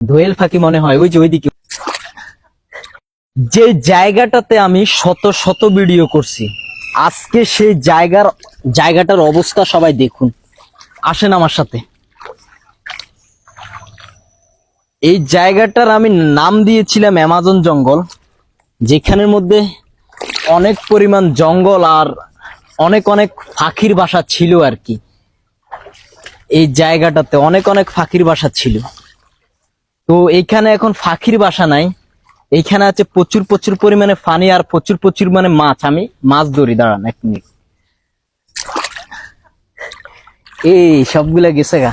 দোয়েল ফাঁকি মনে হয়, ওই যে ওইদিকে। যে জায়গাটাতে আমি শত শত ভিডিও করছি, আজকে সেই জায়গার, জায়গাটার অবস্থা সবাই দেখুন। আসেন আমার সাথে। এই জায়গাটার আমি নাম দিয়েছিলাম অ্যামাজন জঙ্গল, যেখানের মধ্যে অনেক পরিমাণ জঙ্গল আর অনেক অনেক ফাঁকির বাসা ছিল আর কি। এই জায়গাটাতে অনেক অনেক ফাঁকির বাসা ছিল। তো এইখানে এখন ফাঁকির বাসা নাই। এইখানে আছে প্রচুর প্রচুর পরিমাণে ফানি আর প্রচুর প্রচুর মানে মাছ। আমি মাছ ধরি, দাঁড়ান এক মিনিট। এই সবগুলা গেছে গা।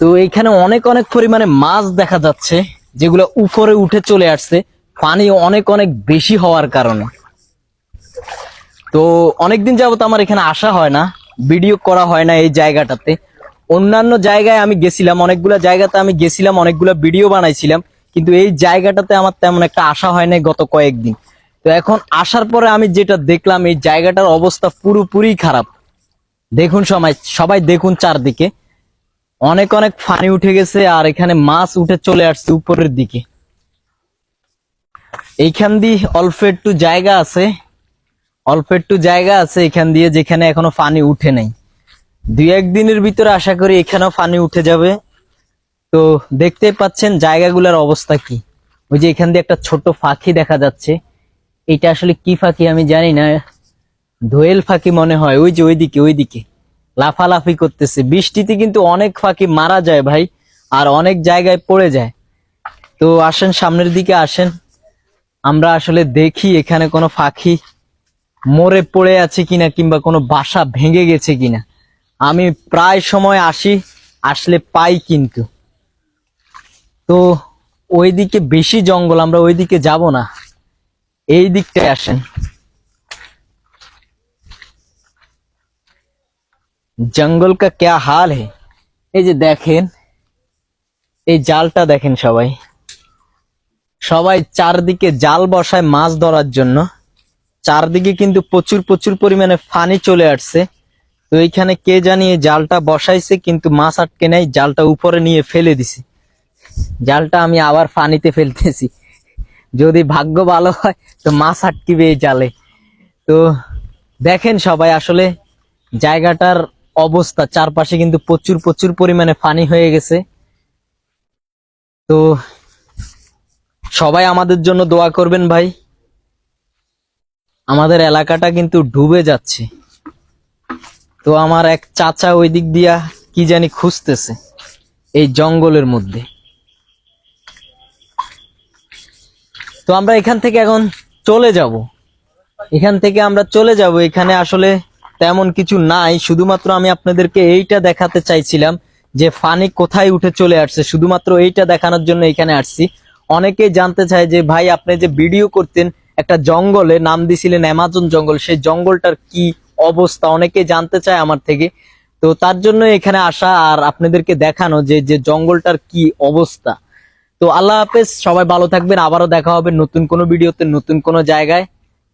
তো এইখানে অনেক অনেক পরিমাণে মাছ দেখা যাচ্ছে, যেগুলো উপরে উঠে চলে আসছে। পানি অনেক অনেক বেশি হওয়ার কারণে। তো অনেকদিন যাবত আমার এখানে আসা হয় না, ভিডিও করা হয় না এই জায়গাটাতে। অন্যান্য জায়গায় আমি গেছিলাম, অনেকগুলা জায়গাতে আমি গেছিলাম, অনেকগুলা ভিডিও বানাইছিলাম, কিন্তু এই জায়গাটাতে আমার তেমন একটা আশা হয় নাই গত কয়েকদিন। তো এখন আসার পরে আমি যেটা দেখলাম, এই জায়গাটার অবস্থা পুরোপুরি খারাপ। দেখুন সবাই সবাই দেখুন চারদিকে। অনেক অনেক পানি উঠে গেছে, আর এখানে মাছ উঠে চলে আসছে উপরের দিকে। এইখান দিয়ে অল্প একটু জায়গা আছে, অল্প একটু জায়গা আছে এখান দিয়ে যেখানে এখনও ফানি উঠে নাই। দুই একদিনের ভিতরে আশা করি এখানেও পানি উঠে যাবে। তো দেখতে পাচ্ছেন জায়গাগুলোর অবস্থা কি। ওই যে এখান দিয়ে একটা ছোট ফাঁকি দেখা যাচ্ছে। এটা আসলে কি ফাঁকি আমি জানি না। দোয়েল ফাঁকি মনে হয়। ওই যে ওইদিকে ওইদিকে। লাফালাফি করতেছে। বৃষ্টিতে কিন্তু অনেক ফাঁকি মারা যায় ভাই, আর অনেক জায়গায় পড়ে যায়। তো আসেন, সামনের দিকে আসেন। আমরা আসলে দেখি এখানে কোনো পাখি মরে পড়ে আছে কিনা কিংবা কোনো বাসা ভেঙে গেছে কিনা। আমি প্রায় সময় আসি, আসলে পাই কিন্তু। তো ওইদিকে বেশি জঙ্গল, আমরা ওইদিকে যাব না। এই দিকটায় আসেন। জঙ্গল কা ক্যা হাল হে এই যে দেখেন, এই জালটা দেখেন সবাই। সবাই চারদিকে জাল বসায় মাছ ধরার জন্য। চারদিকে কিন্তু প্রচুর প্রচুর পরিমাণে ফানি চলে আসছে। তো এইখানে কে জানি জালটা বসাইছে, কিন্তু মাছ আটকে নাই, জালটা উপরে নিয়ে ফেলে দিছে। জালটা আমি আবার পানিতে ফেলতেছি। যদি ভাগ্য ভালো হয়, তো মাছ আটকিবে এই জালে। তো দেখেন সবাই, আসলে জায়গাটার অবস্থা, চারপাশে কিন্তু প্রচুর প্রচুর পরিমাণে ফানি হয়ে গেছে। তো সবাই আমাদের জন্য দোয়া করবেন ভাই। আমাদের এলাকাটা কিন্তু ডুবে যাচ্ছে। তো আমার এক চাচা ওই দিক দিয়া কি জানি খুঁজতেছে, এই জঙ্গলের মধ্যে। তো আমরা এখান থেকে এখন চলে যাব। এখান থেকে আমরা চলে যাব, এখানে আসলে তেমন কিছু নাই, শুধুমাত্র আমি আপনাদেরকে এইটা দেখাতে চাইছিলাম যে ফানি কোথায় উঠে চলে আসছে, শুধুমাত্র এইটা দেখানোর জন্য এখানে আসছি। অনেকেই জানতে চায় যে, ভাই, আপনি যে ভিডিও করতেন একটা জঙ্গলে, নাম দিছিলেন অ্যামাজন জঙ্গল, সেই জঙ্গলটার কি অবস্থা, অনেকে জানতে চায় আমার থেকে। তো তার জন্য এখানে আসা আর আপনাদেরকে দেখানো যে যে জঙ্গলটার কি অবস্থা। তো আল্লাহ হাফেজ, সবাই ভালো থাকবেন। আবারও দেখা হবে নতুন কোনো ভিডিওতে, নতুন কোনো জায়গায়।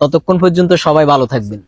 ততক্ষণ পর্যন্ত সবাই ভালো থাকবেন।